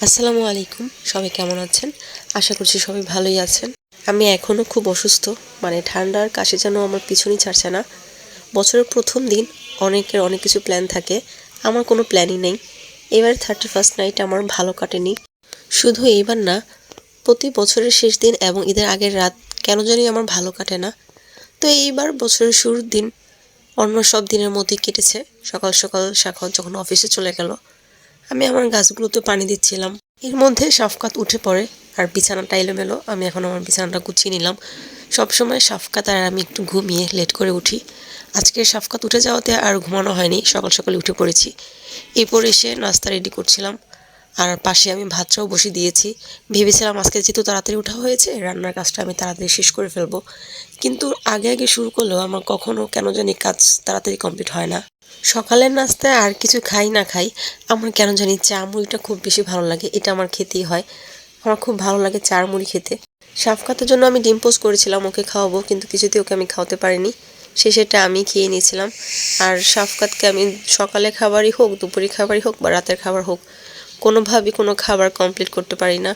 আসসালামু আলাইকুম। সবাই কেমন আছেন? আশা করছি সবাই ভালোই আছেন। আমি এখনও খুব অসুস্থ। মানে ঠান্ডার কাশি যেন আমার পিছনই ছাড়ছে না। বছরের প্রথম দিন অনেকের অনেক কিছু প্ল্যান থাকে। আমার কোনো প্ল্যানই নেই। এবার থার্টি ফার্স্ট নাইট আমার ভালো কাটেনি। শুধু এইবার না, প্রতি বছরের শেষ দিন এবং ঈদের আগের রাত কেন জানি আমার ভালো কাটে না। তো এইবার বছরের শুরুর দিন অন্য সব দিনের মধ্যেই কেটেছে। সকাল সকাল সাক্ষর যখন অফিসে চলে গেল আমি আমার গাছগুলোতে পানি দিচ্ছিলাম। এর মধ্যে সাফকাত উঠে পড়ে আর বিছানাটা এলোমেলো। আমি এখন আমার বিছানাটা গুছিয়ে নিলাম। সবসময় সাফকাত আর আমি একটু ঘুমিয়ে লেট করে উঠি। আজকে সাফকাত উঠে যাওয়াতে আর ঘুমানো হয়নি। সকাল সকালে উঠে পড়েছি। এরপর এসে নাস্তা রেডি করছিলাম। আর পাশে আমি ভাতটাও বসে দিয়েছি। ভেবেছিলাম আজকে যেহেতু তাড়াতাড়ি ওঠা হয়েছে, রান্নার কাজটা আমি তাড়াতাড়ি শেষ করে ফেলব। কিন্তু আগে আগে শুরু করলেও আমার কখনো কেন জানি কাজ তাড়াতাড়ি কমপ্লিট হয় না। সকালের নাস্তায় আর কিছু খাই না খাই, আমার কেন জানি চা মুড়িটা খুব বেশি ভালো লাগে, এটা আমার খেতেই হয়। আমার খুব ভালো লাগে চা আর মুড়ি খেতে। সাফকাতের জন্য আমি ডিম পোস্ট করেছিলাম, ওকে খাওয়াবো, কিন্তু কিছুতে ওকে আমি খাওয়াতে পারিনি। সে সেটা আমি খেয়ে নিয়েছিলাম। আর সাফকাতকে আমি সকালে খাবারই হোক দুপুরে খাবারই হোক বা রাতের খাবার হোক কোনোভাবেই কোনো খাবার কমপ্লিট করতে পারি না।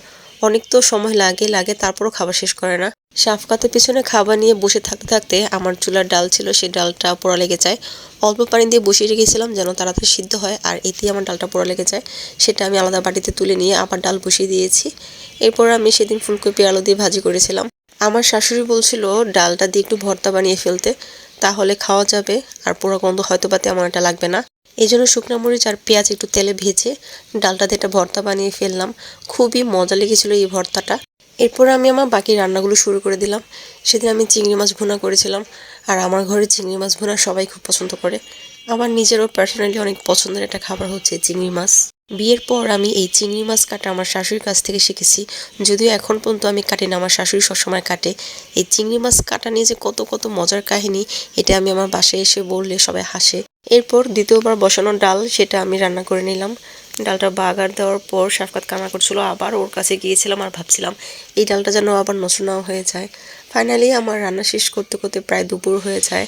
অনেক তো সময় লাগে লাগে তারপরও খাবার শেষ করে না। সাফকাতের পিছনে খাবার নিয়ে বসে থাকতে থাকতে আমার চুলার ডাল ছিল, সেই ডালটা পোড়া লেগে যায়। অল্প পানি দিয়ে বসিয়ে রেখেছিলাম যেন তাড়াতাড়ি সিদ্ধ হয়, আর এতেই আমার ডালটা পোড়া লেগে যায়। সেটা আমি আলাদা বাটিতে তুলে নিয়ে আবার ডাল বসিয়ে দিয়েছি। এরপর আমি সেদিন ফুলকপি আলু দিয়ে ভাজি করেছিলাম। আমার শাশুড়ি বলছিল, ডালটা দিয়ে একটু ভর্তা বানিয়ে ফেলতে। তাহলে খাওয়া যাবে। আর পোড়া গন্ধ হয়তো বা তেমন একটা লাগবে না। এই জন্য শুকনো মরিচ আর পেঁয়াজ একটু তেলে ভেজে ডালটা দিয়ে একটা ভর্তা বানিয়ে ফেললাম। খুবই মজা লেগেছিল এই ভর্তাটা। এরপর আমি আমার বাকি রান্নাগুলো শুরু করে দিলাম। সেদিন আমি চিংড়ি মাছ ভুনা করেছিলাম। আর আমার ঘরে চিংড়ি মাছ ভুনা সবাই খুব পছন্দ করে। আমার নিজেরও পার্সোনালি অনেক পছন্দের একটা খাবার হচ্ছে চিংড়ি মাছ। বিয়ের পর আমি এই চিংড়ি মাছ কাটা আমার শাশুড়ির কাছ থেকে শিখেছি। যদিও এখন পর্যন্ত আমি কাটি না, আমার শাশুড়ি সবসময় কাটে। এই চিংড়ি মাছ কাটা নিয়ে যে কত কত মজার কাহিনী, এটা আমি আমার বাসায় এসে বললে সবাই হাসে। এরপর দ্বিতীয়বার বসানো ডাল, সেটা আমি রান্না করে নিলাম। ডালটা বাগার দেওয়ার পর সাফকাত কান্না করছিল, আবার ওর কাছে গিয়েছিলাম আর ভাবছিলাম, এই ডালটা যেন আবার নষ্ট নাও হয়ে যায়। ফাইনালি আমার রান্না শেষ করতে করতে প্রায় দুপুর হয়ে যায়।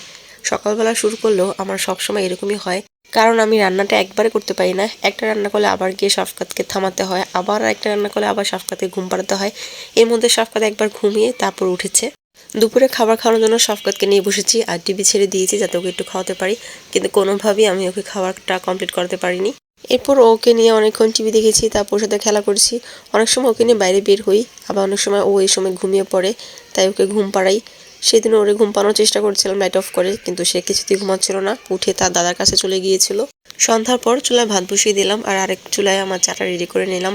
সকালবেলা শুরু করলেও আমার সবসময় এরকমই হয়। কারণ আমি রান্নাটা একবারে করতে পারি না। একটা রান্না করলে আবার গিয়ে সাফকাতকে থামাতে হয়, আবার একটা রান্না করলে আবার সাফকাতকে ঘুম পাড়াতে হয়। এর মধ্যে সাফকাত একবার ঘুমিয়ে তারপর উঠেছে। দুপুরে খাবার খাওয়ানোর জন্য সাফকাতকে নিয়ে বসেছি আর টিভি ছেড়ে দিয়েছি যাতে ওকে একটু খাওয়াতে পারি। কিন্তু কোনোভাবেই আমি ওকে খাবারটা কমপ্লিট করতে পারিনি। এরপর ওকে নিয়ে অনেকক্ষণ টিভি দেখেছি, তারপর সাথে খেলা করেছি। অনেক সময় ওকে নিয়ে বাইরে বের হই, আবার অনেক সময় ও এই সময় ঘুমিয়ে পড়ে, তাই ওকে ঘুম পাড়াই। সেদিন ওরে ঘুম পানোর চেষ্টা করছিলাম লাইট অফ করে, কিন্তু সে কিছুতেই ঘুমাচ্ছিল না। উঠে তার দাদার কাছে চলে গিয়েছিল। সন্ধ্যার পর চুলায় ভাত বসিয়ে দিলাম আর আরেক চুলায় আমার চাটা রেডি করে নিলাম।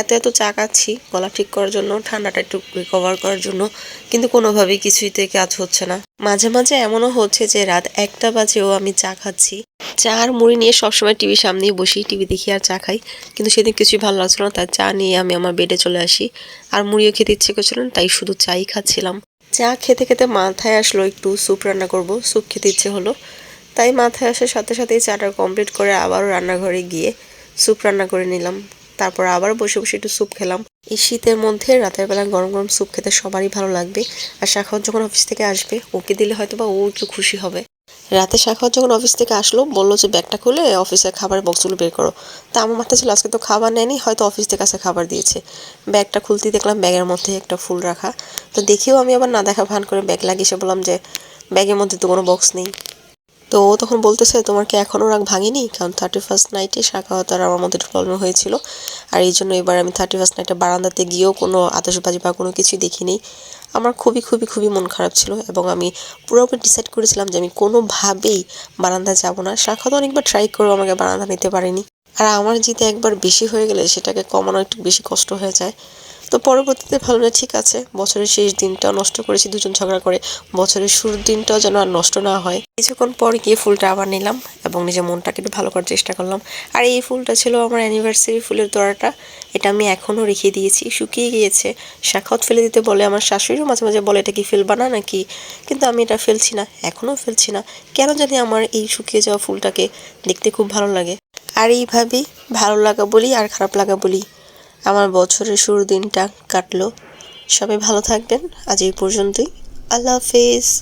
এত এত চা খাচ্ছি, গলা ঠিক করার জন্য, ঠান্ডাটা একটু রিকভার করার জন্য, কিন্তু কোনোভাবেই কিছুইতে কাজ হচ্ছে না। মাঝে মাঝে এমনও হচ্ছে যে রাত একটা বাজেও আমি চা খাচ্ছি। চা আর মুড়ি নিয়ে সবসময় টিভির সামনেই বসি, টিভি দেখি আর চা খাই। কিন্তু সেদিন কিছুই ভালো লাগছিল না, তাই চা নিয়ে আমি আমার বেডে চলে আসি। আর মুড়িও খেতে ইচ্ছে করছিল না, তাই শুধু চাই খাচ্ছিলাম। চা খেতে খেতে মাথায় আসলো একটু স্যুপ রান্না করব। স্যুপ খেতে ইচ্ছে হলো। তাই মাথায় আসার সাথে সাথেই চাটা কমপ্লিট করে আবারও রান্নাঘরে গিয়ে স্যুপ রান্না করে নিলাম। তারপর আবার বসে বসে একটু স্যুপ খেলাম। এই শীতের মধ্যে রাতের বেলা গরম গরম স্যুপ খেতে সবারই ভালো লাগবে। আর শাখাও যখন অফিস থেকে আসবে, ওকে দিলে হয়তো বা ও একটু খুশি হবে। রাতে শাখাওয়াত যখন অফিস থেকে আসলো, বলল যে ব্যাগটা খুলে অফিসের খাবারের বক্সগুলো বের করো। তা আমার মাথা ছিল, আজকে তো খাবার নেয়নি, হয়তো অফিস থেকে আসে খাবার দিয়েছে। ব্যাগটা খুলতেই দেখলাম ব্যাগের মধ্যে একটা ফুল রাখা। তো দেখেও আমি আবার না দেখা ভান করে ব্যাগ লাগিয়ে এসে বললাম যে, ব্যাগের মধ্যে তো কোনো বক্স নেই। তো ও তখন বলতেছে, তোমার কি এখনও রাগ ভাঙেনি? কারণ থার্টি ফার্স্ট নাইটে শাখা হতো আর আমার মধ্যে একটু প্রবলেম হয়েছিল। আর এই জন্য এবার আমি থার্টি ফার্স্ট নাইটে বারান্দাতে গিয়েও কোনো আতসবাজি বা কোনো কিছুই দেখিনি। আমার খুবই খুবই খুবই মন খারাপ ছিল এবং আমি পুরোপুরি ডিসাইড করেছিলাম যে আমি কোনোভাবেই বারান্দা যাব না। শাখা তো অনেকবার ট্রাই করেও আমাকে বারান্দা নিতে পারেনি। আর আমার জিতে একবার বেশি হয়ে গেলে সেটাকে কমানো একটু বেশি কষ্ট হয়ে যায়। তো পরবর্তীতে ভালো না, ঠিক আছে। বছরের শেষ দিনটাও নষ্ট করেছি, দুজন ঝগড়া করে বছরের শুরুর দিনটাও যেন আর নষ্ট না হয়। কিছুক্ষণ পর গিয়ে ফুলটা আবার নিলাম। এবং নিজের মনটাকে একটু ভালো করার চেষ্টা করলাম। আর এই ফুলটা ছিল আমার অ্যানিভার্সারি ফুলের তোড়াটা। এটা আমি এখনও রেখে দিয়েছি। শুকিয়ে গিয়েছে। শাখাত ফেলে দিতে বলে আমার শাশুড়িও মাঝে মাঝে বলে, এটা কি ফেলবা না নাকি? কিন্তু আমি এটা ফেলছি না। এখনও ফেলছি না। কেন জানি আমার এই শুকিয়ে যাওয়া ফুলটাকে দেখতে খুব ভালো লাগে। আর এইভাবেই ভালো লাগা বলি আর খারাপ লাগা বলি। আমার বছরের শুরুর দিনটা কাটলো। সবাই ভালো থাকবেন। আজ এই পর্যন্তই। আল্লাহ হাফেজ।